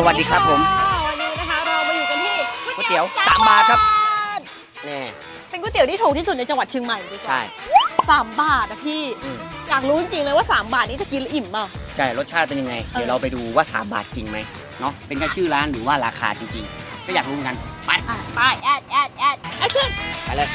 สวัสดีครับผม วันนี้นะคะเรามาอยู่กันที่ก๋วยเตี๋ยวสามบาทครับแน่เป็นก๋วยเตี๋ยวที่ถูกที่สุดในจังหวัดเชียงใหม่ดีกว่าใช่สามบาทอะพี่อืมอยากรู้จริงๆเลยว่า 3 บาทนี้จะกินแล้วอิ่มเปล่า ใช่รสชาติเป็นยังไง เดี๋ยวเราไปดูว่า 3 บาทจริงไหมเนาะเป็นแค่ชื่อร้านหรือว่าราคาจริงๆ ก็อยากรู้เหมือนกัน ไป อะไปแอดแอดแอดแอคชั่น ไปเลย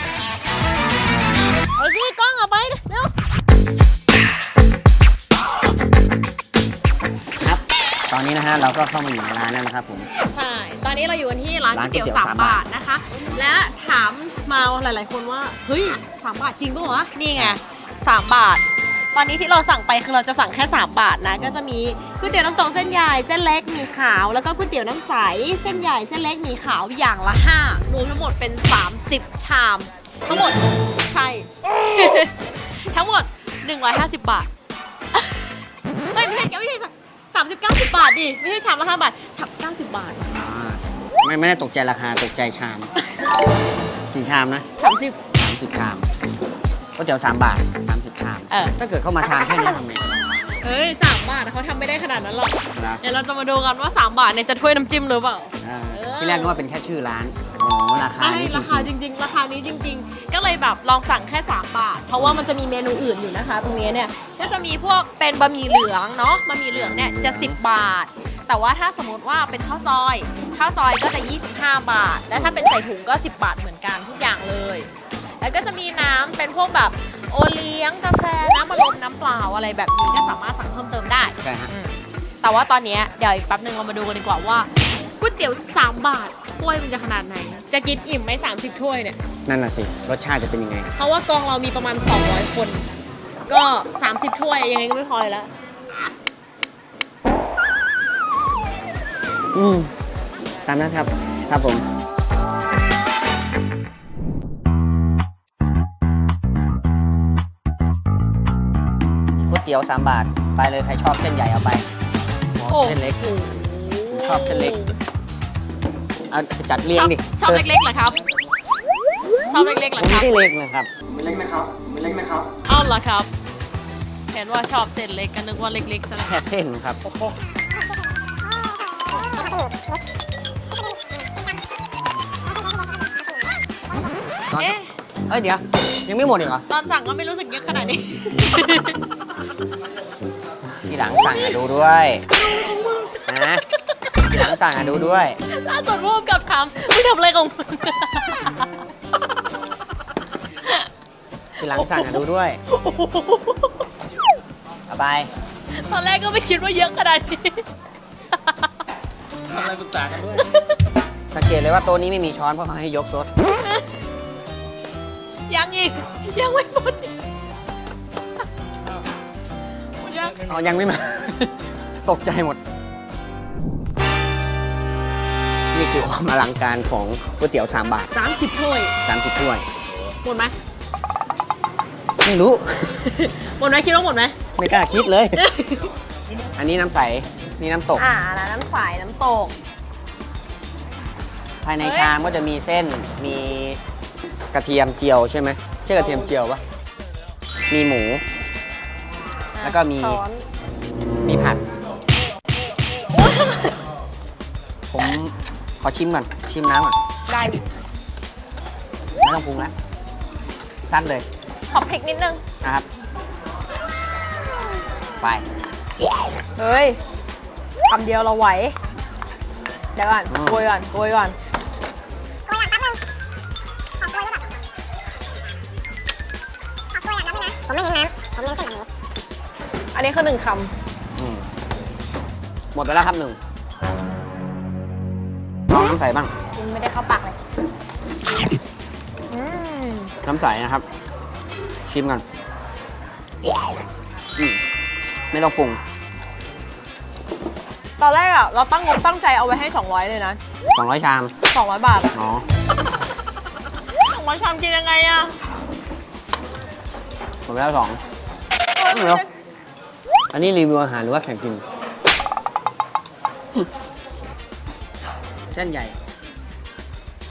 นะฮะเราก็เข้ามาอยู่ในร้านนั่นนะครับผม ใช่ ตอนนี้เราอยู่กันที่ร้านก๋วยเตี๋ยววสามบาทนะคะ และถามมาหลาย ๆ คนว่า เฮ้ยสามบาทจริงปะวะ นี่ไงสามบาท ตอนนี้ที่เราสั่งไปคือเราจะสั่งแค่สามบาทนะ ก็จะมีก๋วยเตี๋ยวน้ำตกเส้นใหญ่ เส้นเล็กหมีขาว แล้วก็ก๋วยเตี๋ยวน้ำใส เส้นใหญ่ เส้นเล็กหมีขาวอย่างละห้ารวมทั้งหมดเป็น 30 ชาม ทั้งหมด ใช่ ทั้งหมด 150 บาท ไม่ไม่ใช่แกไม่ใช่สั่ 30 90 บาทดิ ไม่ใช่ชามละ5บาท ชาม90 บาท อ่าไม่ไม่ได้ตกใจราคาตกใจชาม กี่ชามนะ 30 30 ชามก็เตี๋ยว3บาท 30 ชาม เออ ถ้าเกิดเข้ามาชามแค่นี้ทำไงเฮ้ย 3 บาทเขาทำไม่ได้ขนาดนั้นหรอก นะเดี๋ยวเราจะมาดูกันว่า 3 บาทเนี่ยจะถ้วยน้ำจิ้มหรือเปล่าที่แรกนึกว่าเป็นแค่ชื่อร้าน อ๋อราคาไม่นี้จราคาจริงริงๆ ราคานี้จริง ๆ ก็เลยแบบลองสั่งแค่ 3 บาท เพราะว่ามันจะมีเมนูอื่นอยู่นะคะ ตรงนี้เนี่ย ก็จะมีพวกเป็นบะหมี่เหลืองเนาะ บะหมี่เหลืองเนี่ยจะ 10 บาท แต่ว่าถ้าสมมติว่าเป็นข้าวซอย ข้าวซอยก็จะ 25 บาท และถ้าเป็นใส่ถุงก็ 10 บาทเหมือนกันทุกอย่างเลย แล้วก็จะมีน้ำเป็นพวกแบบโอเลี้ยงกาแฟ น้ำบัลลมน้ำเปล่าอะไรแบบนี้ก็สามารถสั่งเพิ่มเติมได้ ๆใช่ฮะ อืมแต่ว่าตอนเนี้ยเดี๋ยวอีกแป๊บนึงเรามาดูกันดีกว่าว่าก๋วยเตี๋ยว 3 บาท ถ้วยมันจะขนาดไหน จะกินอิ่มไหม30 ถ้วยเนี่ย นั่นน่ะสิ รสชาติจะเป็นยังไง เพราะว่ากองเรามีประมาณ 200 คน ก็ 30 ถ้วยยังไงก็ไม่พออยู่แล้วอืม ตามนั้นครับ ครับผม ก๋วยเตี๋ยว 3 บาท ไปเลยใครชอบเส้นใหญ่เอาไปอ๋อโอ้เส้นเล็ก โหชอบเส้นเล็ก เอาจัดเรียชงอบดิชอบเล็กๆเหรอครับ ชอบเล็กๆเหรผอมครับไม่ได้เล็กนะครับ ไม่เล็กนะครับ ไม่เล็กนะครับอ้าวเหรอครับเห็นว่าชอบเส้นเล็กกันนึกว่าเล็กๆซะแล้ว แค่เส้นครับตอนเอ๊ะ เอ้ยเดี๋ยว ยังไม่หมดอีกเหรอ ตอนสั่งก็ไม่รู้สึกเยอะขนาดนี้ ทีหลังสั่งอะดูด้วยนะ ทีหลังสั่งอะดูด้วย ล่าสุดร่วมกับถามมึงทำอะไรของมึงทีหลังสั่งอะดูด้วยเอาไปตอนแรกก็ไม่คิดว่าเยอะขนาดนี้ทำอะไรปรึกษากันด้วย สังเกตเลยว่าโต๊ะนี้ไม่มีช้อนเพราะเขาให้ยกซดยังอีก ยังไม่หมดหมดยังอ๋อยังไม่มา ตกใจหมด นี่คือความอลังการของก๋วยเตี๋ยว 3 บาทสามสิบถ้วย30ถ้วย หมดไหมไม่รู้ หมดไหมคิดว่าหมดไหมไม่กล้าคิดเลย อันนี้น้ำใส นี่น้ำตก อ่าแล้วน้ำใสน้ำตก ภายในเฮ้ยชามก็จะมีเส้น มีกระเทียมเจียวใช่ไหมใช่กระเทียมเจียวปะมีหมู แล้วก็มี ช้อน มีผัก ขอชิมก่อน ชิมน้ำก่อน ได้ไม่ต้องปรุงแล้วซัดเลย ขอพริกนิดนึง นะครับ ไป เฮ้ยคำเดียวเราไหว เดี๋ยวก่อนอืม โกยก่อนโกยก่อนผมไม่เน้นน้ำ ผมเน้นเส้นกับหมูอันนี้คือหนึ่งคอืมหมดไปแล้วครับหนึ่ง ลองน้ำใสบ้างำกินไม่ได้เข้าปากเลยอืมน้ำใสนะครับ ชิมก่อนอืมไม่ต้องปรุงตอนแรกอะเราตั้งงบตั้งใจเอาไว้ให้ 200 เลยนะ 200 ชาม200 บาทอ๋อ200ชามกินยังไงอะหมดไปแล้วสองเดี๋ยวอันนี้รีวิวอาหารหรือว่าแข่งกิน เส้นใหญ่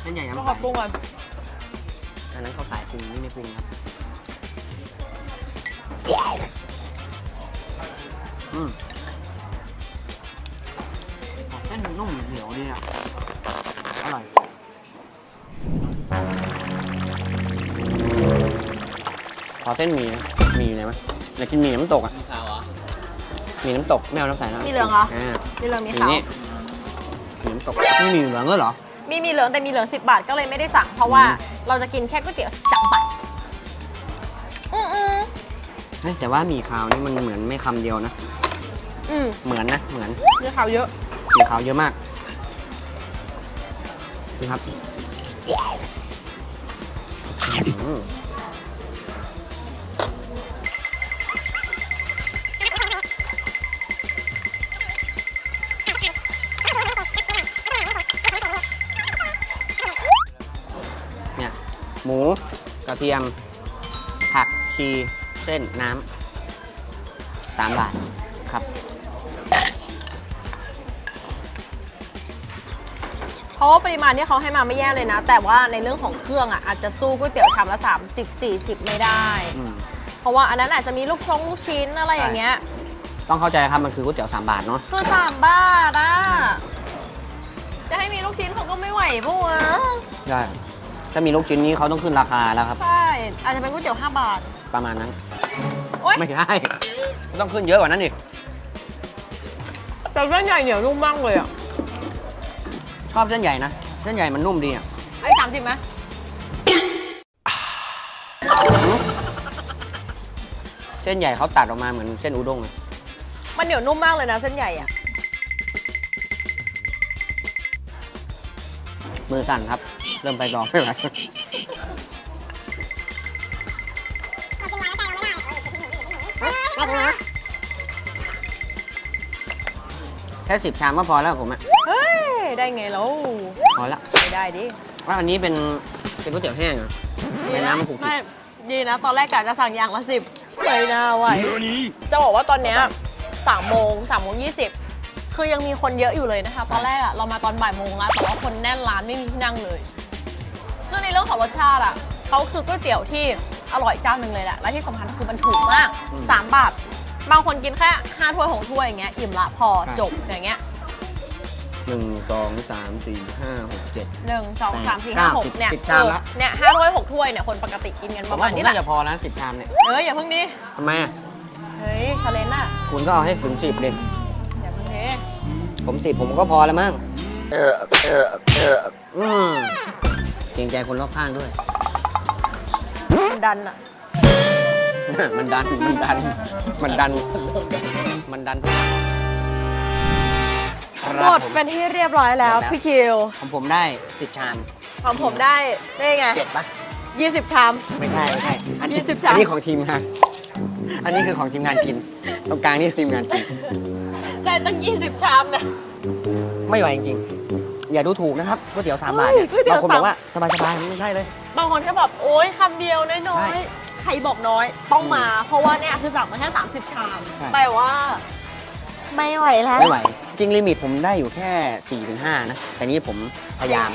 เส้นใหญ่มาน้ำขอปรุงก่อนอันนั้นเขาสายปรุงนี่ไม่ปรุงครับอืมส้นนุ่มเหนียวดีอะอร่อยขอเส้นหมี่นะหมี่อยู่ไหนวะอยากกินหมี่น้ำตกอะมีข่าวเหรอหมี่น้ำตกไม่เอาน้ำใสแล้วมีเหลืองเหรอ อ่า มีเหลืองหมีมี่ขาว นี่หมี่น้ำ ตกไม่มีเหลืองก็เหรอ มีมีเหลืองแต่มีเหลือง 10 บาทก็เลยไม่ได้สั่ง เพราะว่าอืมเราจะกินแค่ก๋วยเตี๋ยวสามบาทอืมอืมเฮ้ยแต่ว่าหมี่ขาวนี่มันเหมือนไม่คำเดียวนะ อืมเหมือนนะ เหมือนมีขาวเยอะ หมี่ขาวเยอะมากนี่ครับอืม หมู กระเทียม ผักชีเส้นน้ำสามบาทครับ เพราะว่าปริมาณที่เขาให้มาไม่แย่เลยนะ แต่ว่าในเรื่องของเครื่องอะอาจจะสู้ก๋วยเตี๋ยวชามละ 30 40 ไม่ได้ อืม เพราะว่าอันนั้นอาจจะมีลูกชงลูกชิ้นอะไรอย่างเงี้ย ต้องเข้าใจครับ มันคือก๋วยเตี๋ยว3บาทเนาะคือสามบาทอะ จะให้มีลูกชิ้นเขาก็ไม่ไหวปะวะ ใช่ ถ้ามีลูกชิ้นนี้เขาต้องขึ้นราคาแล้วครับ ใช่ อาจจะเป็นก๋วยเตี๋ยว5บาท ประมาณนั้น โอ๊ยไม่ใช่ต้องขึ้นเยอะกว่านั้นอีก แต่เส้นใหญ่เหนียวนุ่มมากเลยอะชอบเส้นใหญ่นะ เส้นใหญ่มันนุ่มดีอะไอ้สามสิบไหมเส้นใหญ่เขาตัดออกมาเหมือนเส้นอุด้งเลยมันเหนียวนุ่มมากเลยนะเส้นใหญ่อะมือสั่นครับ เริ่มไปต่อไม่ไหวแค่สิบชามก็พอแล้วผมอะเฮ้ย ได้ไงแล้วพอละไม่ได้ดิว่าอันนี้เป็นเป็นก๋วยเตี๋ยวแห้งเหรอะไม่น้ำมันขูกไม่ดีนะ ตอนแรกกะจะสั่งอย่างละสิบไม่น่าไหวจะบอกว่าตอนเนี้ยสามโมงสามโมงยี่สิบคือยังมีคนเยอะอยู่เลยนะคะ ตอนแรกอะเรามาตอนบ่ายโมงแล้วแต่ว่าคนแน่นร้านไม่มีที่นั่งเลยซึ่งในเรื่องของรสชาติอะเขาคือก๋วยเตี๋ยวที่อร่อยเจ้าหนึ่งเลยแหละ และที่สำคัญก็คือมันถูกมาก3บาท บางคนกินแค่ 5 ถ้วยของถ้วยอย่างเงี้ยอิ่มละพอจบอย่างเงี้ย หนึ่งสองสามสี่ห้าหกเจ็ด หนึ่งสองสามสี่เก้าห้าหกสิบเนี่ยสิบชามละ เออเนี่ยห้าถ้วยหกถ้วยเนี่ยคนปกติกินกันผปมระมาว่าณผมนี้แหน่าละจะพอแล้วสิบชามเนี่ยเอ้ยอย่าเพิ่งดิทำไมอะเฮ้ยชาเลนจ์อะคุณก็เอาให้ถึงสิบดิอย่าเพิ่งดิผมสิบผมก็พอแล้วมั้งเออเออเอออืม เกรงใจคนรอบข้างด้วย มันดันอะมันดัน มันดัน มันดัน มันดันคหรัมบดผมเป็นที่เรียบร้อยแล้วหมดแล้วพี่คิวของผมได้สิบชาม ของผมได้ได้ไงเจ็ดปะ20 ชาม ไม่ใช่ไม่ใช่อันนี้ยี่สิบชาม อันนี้ของทีมงาน อันนี้คือของทีมงานกิน ตรงกลางนี่ทีมงานกิน ได้ตั้ง 20 ชามนะ ไม่ไหวจริงๆ อย่าดูถูกนะครับก๋วยเตี๋ยวสามบาทเนี่ยเฮ้ยก๋วยเตี๋ยวบางคนสามบอกว่าสบายๆไม่ใช่เลย บางคนก็แบบโอ๊ยคำเดียวน้ใช่อยๆ ใครบอกน้อยต้องมา เพราะว่าเนี่ยคือสั่งมาแค่ 30 ชาม ใช่ แต่ว่า ไม่ไหวแล้ว ไม่ไหว จริงลิมิตผมได้อยู่แค่4ี่ถึงห้านะ แต่นี้ผมพยายาม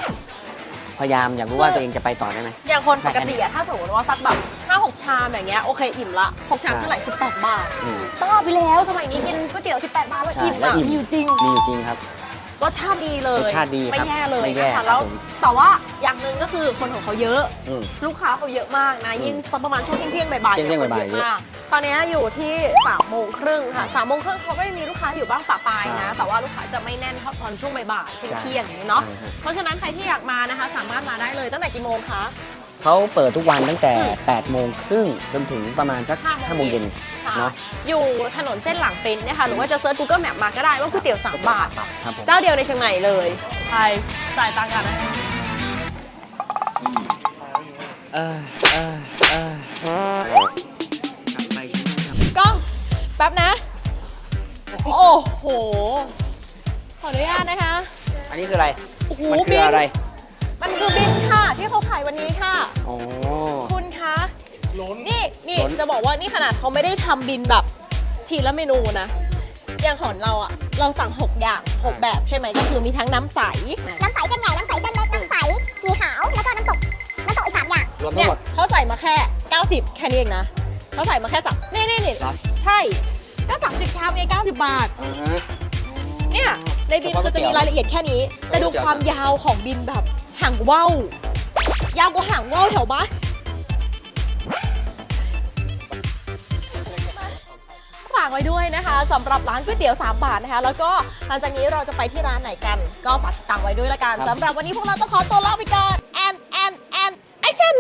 พยายามอยากรู้ว่าตัวเองจะไปต่อได้ไหม อย่างคนปกติอะถ้าสมมติว่าสักแบบ5 6 ชามอย่างเงี้ยโอเคอิ่มละ 6 ชามใช่เท่าไหร่ 18 บาทอืม บ้าไปแล้วสมัยนี้กินก๋วยเตี๋ยว 18 บาทแล้วใช่อิ่มแล้วอะอิ่ม มีอยู่จริง มีอยู่จริงครับ รสชาติดีเลยรสชาติดีครับไม่แย่เลยไม่แย่นะครัคะบแล้วผม แต่ว่าอย่างหนึ่งก็คือคนของเขาเยอะ อืม ลูกค้าเขาเยอะมากนะอืมยิ่งสักประมาณช่วงเที่ยงๆบ่ายๆเที่ยงๆนี่บ่ายๆคนมากตอนนี้อยู่ที่3ามโมงครึ่งค่ะสามโมงครึ่งเขาก็มีลูกค้าอยู่บ้างปะปายนะ ใช่แต่ว่าลูกค้าจะไม่แน่นเท่าตอนช่วงบ่ายๆใช่เที่ยงๆอย่างนี้เนาะใช่ครับ เพราะฉะนั้นใครที่อยากมานะคะ สามารถมาได้เลยตั้งแต่กี่โมงคะ เขาเปิดทุกวันตั้งแต่8โมงครึ่งจนถึงประมาณสักห้าโมง5โมงเย็นใช่เนาะอยู่ถนนเส้นหลังปริ้นเนี่ยค่ะหรือว่าจะเซิร์ช Google Map มาก็ได้ว่าก๋วยเตี๋ยวสามบาท ครับผม เจ้าเดียวในเชียงใหม่เลยใช่จ่ายตังค์กันนะเออเออเออกลับไปใช่ไหมครับกล้องแป๊บนะ โอ้โห ขออนุญาตนะคะ อันนี้คืออะไร โอ้โหมันคืบิอนอะไร มันคือบินค่ะ ที่เขาขายวันนี้ค่ะ อ๋อ คุณคะล้น นี่นี่ล้น จะบอกว่านี่ขนาดเขาไม่ได้ทำบินแบบทีละเมนูนะ อย่างของเราอะเราสั่ง 6 อย่าง 6 แบบใช่ไหมก็คือมีทั้งน้ำใส น้ำใสเส้นใหญ่ น้ำใสเส้นเล็ก น้ำใส มีขาว แล้วก็น้ำตก น้ำตกอีกสามอย่าง รวมทั้เนี่งยหมด เขาใส่มาแค่ 90 แค่นี้เองนะเขาใส่มาแค่สับนี่นี่นี่เหรอใช่ก็30ชามไง90 บาท อ่าฮะ เนี่ยในบินคือจะมีรายละเอียดแค่นี้ แต่ดูความยาวของบินแบบหางว่าว ยาวกว่าหางว่าวแถวบ้านฝากไว้ด้วยนะคะสำหรับร้านก๋วยเตี๋ยว 3 บาทนะคะ แล้วก็หลังจากนี้เราจะไปที่ร้านไหนกัน ก็ฝากติดตามไว้ด้วยละกันครับสำหรับวันนี้พวกเราต้องขอตัวลาไปก่อน and and and action